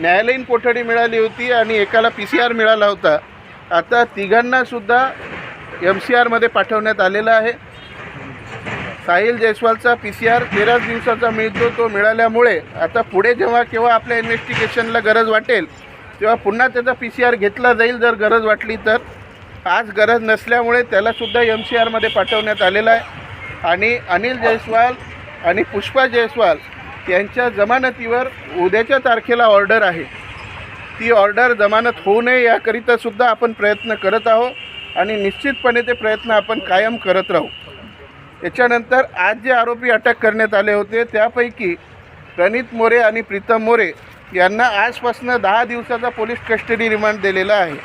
न्यायालयीन कोठडी मिळाली होती आणि एकाला पी सी आर मिळाला होता. आता तिघांनासुद्धा एम सी आरमध्ये पाठवण्यात आलेलं आहे. साहिल जयस्वालचा पी सी आर तेराच दिवसाचा मिळतो तो मिळाल्यामुळे आता पुढे जेव्हा केव्हा आपल्या इन्व्हेस्टिगेशनला गरज वाटेल तेव्हा पुन्हा त्याचा पी सी आर घेतला जाईल जर गरज वाटली तर. आज गरज नसल्यामुळे त्यालासुद्धा एम सी आरमध्ये पाठवण्यात आलेलं आहे. आणि अनिल जयस्वाल आणि पुष्पा जयस्वाल त्यांच्या जमानतीवर उद्याच्या तारखेला ऑर्डर आहे. ती ऑर्डर जमानत होऊ नये याकरिता सुद्धा आपण प्रयत्न करत आहोत आणि निश्चितपणे ते प्रयत्न आपण कायम करत राहू. त्याच्यानंतर आज जे आरोपी अटक करण्यात आले होते त्यापैकी प्रणित मोरे आणि प्रीतम मोरे यांना आजपासून दहा दिवसाचा पोलीस कस्टडी रिमांड दिलेला आहे.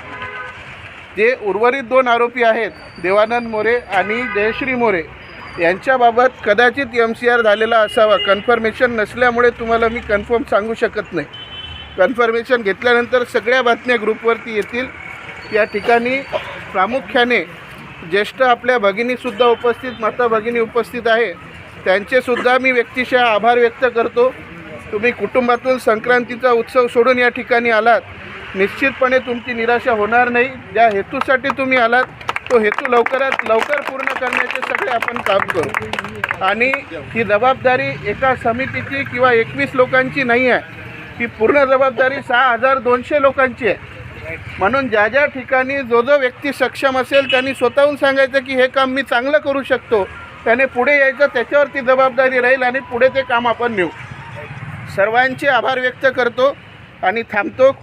जे उर्वरित दोन आरोपी आहेत देवानंद मोरे आणि जयश्री मोरे यांच्याबाबत कदाचित एम सी आर झालेला असावा. कन्फर्मेशन नसल्यामुळे तुम्हाला मी कन्फर्म सांगू शकत नाही. कन्फर्मेशन घेतल्यानंतर सगळ्या बातम्या ग्रुपवरती येतील. या ठिकाणी प्रामुख्याने ज्येष्ठ आपल्या भगिनीसुद्धा उपस्थित माता भगिनी उपस्थित आहे. त्यांचेसुद्धा मी व्यक्तिशः आभार व्यक्त करतो. तुम्ही कुटुंबातून संक्रांतीचा उत्सव सोडून या ठिकाणी आलात. निश्चितपणे तुमची निराशा होणार नाही. ज्या हेतूसाठी तुम्ही आलात तो हेतू लवकरात लवकर पूर्ण करण्याचे सगळे आपण काम करू. आणि ही जबाबदारी एका समितीची किंवा एकवीस लोकांची नाही आहे. ही पूर्ण जबाबदारी सहा हजार दोनशे लोकांची आहे. म्हणून ज्या ज्या ठिकाणी जो जो व्यक्ती सक्षम असेल त्यांनी स्वतःहून सांगायचं की हे काम मी चांगलं करू शकतो. त्याने पुढे यायचं त्याच्यावर ती जबाबदारी राहील आणि पुढे ते काम आपण नेऊ. सर्वांचे आभार व्यक्त करतो आणि थांबतो.